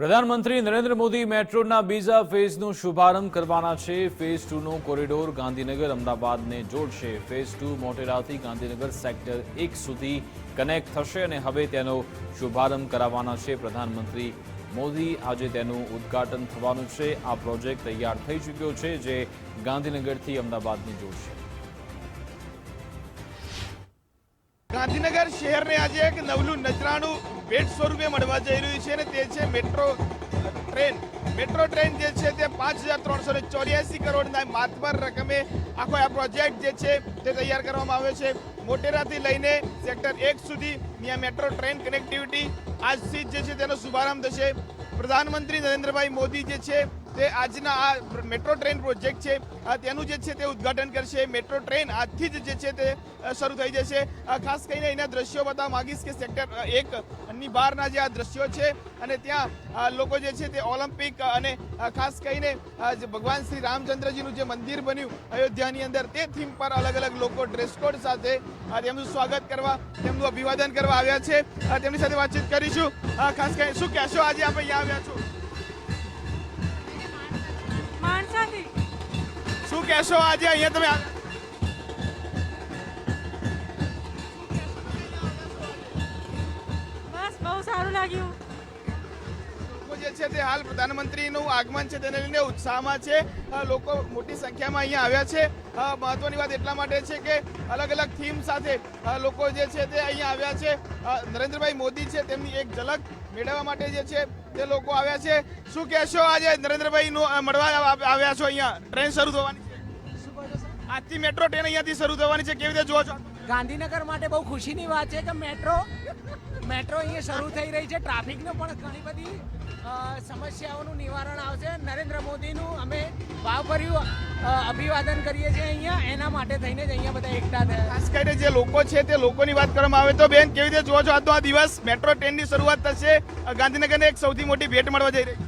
પ્રધાનમંત્રી નરેન્દ્ર મોદી મેટ્રોના બીજા ફેઝનો શુભારંભ કરવાના છે. ફેઝ ટુનો કોરિડોર ગાંધીનગર, અમદાવાદને જોડશે. ફેઝ ટુ મોટેરાથી ગાંધીનગર સેક્ટર એક સુધી કનેક્ટ થશે અને હવે તેનો શુભારંભ કરાવવાના છે પ્રધાનમંત્રી મોદી. આજે તેનું ઉદ્ઘાટન થવાનું છે. આ પ્રોજેક્ટ તૈયાર થઈ ચૂક્યો છે, જે ગાંધીનગરથી અમદાવાદને જોડશે. ગાંધીનગર શહેરને આજે એક નવલું નજરાણું ભેટ સ્વરૂપે મળવા જઈ રહ્યું છે અને તે છે મેટ્રો ટ્રેન. મેટ્રો ટ્રેન જે છે તે પાંચ હજાર ત્રણસો ને ચોર્યાસી કરોડના માતબર રકમે આખો આ પ્રોજેક્ટ જે છે તે તૈયાર કરવામાં આવ્યો છે. મોટેરાથી લઈને સેક્ટર એક સુધી ત્યાં મેટ્રો ટ્રેન કનેક્ટિવિટી આજથી જ જે છે તેનો શુભારંભ થશે. પ્રધાનમંત્રી નરેન્દ્રભાઈ મોદી જે છે તે આજના આ મેટ્રો ટ્રેન પ્રોજેક્ટ છે. તેનું જે છે તે ઉદ્ઘાટન કરશે. મેટ્રો ટ્રેન આજથી જ જે છે તે શરૂ થઈ જશે. ખાસ કરીને એના દ્રશ્યો બતાવવા માંગીશ કે સેક્ટર એક ની બહારના જે આ દ્રશ્યો છે અને ત્યાં લોકો જે છે તે ઓલિમ્પિક અને ખાસ કરીને ભગવાન શ્રી રામચંદ્રજીનું જે મંદિર બન્યું અયોધ્યાની અંદર, તે થીમ પર અલગ અલગ લોકો ડ્રેસ કોડ સાથે તેમનું સ્વાગત કરવા, તેમનું અભિવાદન કરવા આવ્યા છે. તેમની સાથે વાતચીત કરીશું. ખાસ કરીને શું કહેશો? આજે આપણે અહીંયા આવ્યા છો. કહેશો આજે અહીંયા તમે બસ બહુ સારું લાગ્યું. જે છે તે હાલ પ્રધાનમંત્રીનું આગમન છે તેને લઈને ઉત્સાહમાં છે. લોકો મોટી સંખ્યામાં અહીંયા આવ્યા છે. મહત્વની વાત એટલા માટે છે કે અલગ અલગ થીમ સાથે લોકો જે છે તે અહીંયા આવ્યા છે. નરેન્દ્રભાઈ મોદી છે તેમની એક ઝલક મેળવવા માટે જે છે તે લોકો આવ્યા છે. શું કહેશો આજે નરેન્દ્રભાઈનું મળવા આવ- આવ્યા છો અહીંયા? ટ્રેન શરૂ થવાની આજથી મેટ્રો ટ્રેન અહીંયાથી શરૂ થવાની છે. કેવી રીતે જોવા છો? ગાંધીનગર માટે બહુ ખુશીની વાત છે કે મેટ્રો મેટ્રો અહીંયા શરૂ થઈ રહી છે. ટ્રાફિકનો પણ ઘણી બધી સમસ્યાઓનું નિવારણ આવશે. નરેન્દ્ર મોદીનું અમે ભાવભર્યું અભિવાદન કરીએ છીએ અહીંયા. એના માટે થઈને જ અહીંયા બધા એકઠા થયા. ખાસ કરીને જે લોકો છે તે લોકોની વાત કરવામાં આવે તો બેન કેવી રીતે જોવા છો? આજનો આ દિવસ મેટ્રો ટ્રેનની શરૂઆત થશે. ગાંધીનગરને એક સૌથી મોટી ભેટ મળવા જઈ રહી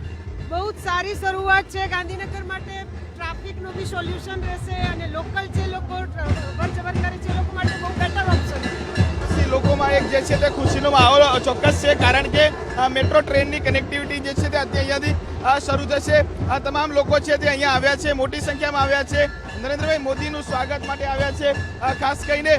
બહુ જ સારી શરૂઆત છે ગાંધીનગર માટે. ટ્રાફિકનું બી સોલ્યુશન રહેશે અને લોકલ જે લોકો વરજબર કરે છે લોકો માટે બહુ બેટર ઓપ્શન પછી લોકોમાં એક જે છે તે ખુશીનો માહોલ ચોક્કસ છે, કારણ કે મેટ્રો ટ્રેનની કનેક્ટિવિટી જે છે તે અત્યારે અહીંયાથી શરૂ થશે. તમામ લોકો છે તે અહીંયા આવ્યા છે, મોટી સંખ્યામાં આવ્યા છે. નરેન્દ્રભાઈ મોદીનું સ્વાગત માટે આવ્યા છે. ખાસ કરીને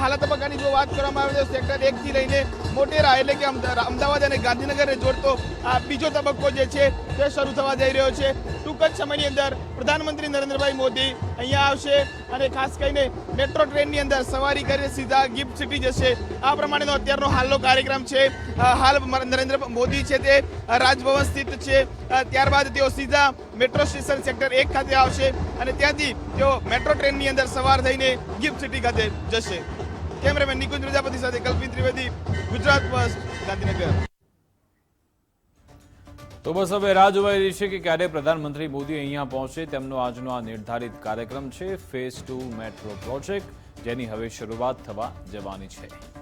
હાલત તબક્કાની જો વાત કરવામાં આવે તો સેક્ટર એકથી લઈને મોટેરા એટલે કે અમદા- અમદાવાદ અને ગાંધીનગરને જોડતો આ બીજો તબક્કો જે છે તે શરૂ થવા જઈ રહ્યો છે. ટૂંક જ સમયની અંદર પ્રધાનમંત્રી નરેન્દ્રભાઈ મોદી અહીંયા આવશે અને ખાસ કરીને મેટ્રો ટ્રેનની અંદર સવારી કરીને સીધા ગિફ્ટ સિટી જશે. આ પ્રમાણેનો અત્યારનો હાલનો કાર્યક્રમ છે. હાલ નરેન્દ્ર, મોદી છે તે રાજભવન સ્થિત છે. ત્યારબાદ તેઓ સીધા મેટ્રો સ્ટેશન સેક્ટર એક ખાતે આવશે અને ત્યાંથી તેઓ મેટ્રો ટ્રેનની અંદર સવાર થઈને ગિફ્ટ સિટી ખાતે જશે. કેમેરામેન નિકુંજ પ્રજાપતિ સાથે કલ્પિત ત્રિવેદી, ગુજરાત ફર્સ્ટ ગાંધીનગર. તો બસ હવે રાહ જોવાઈ રહી છે કે ક્યારે પ્રધાનમંત્રી મોદી અહીંયા પહોંચે તેમનો આજનો આ નિર્ધારિત કાર્યક્રમ છે ફેઝ ટુ મેટ્રો પ્રોજેક્ટ, જેની હવે શરૂઆત થવા જવાની છે.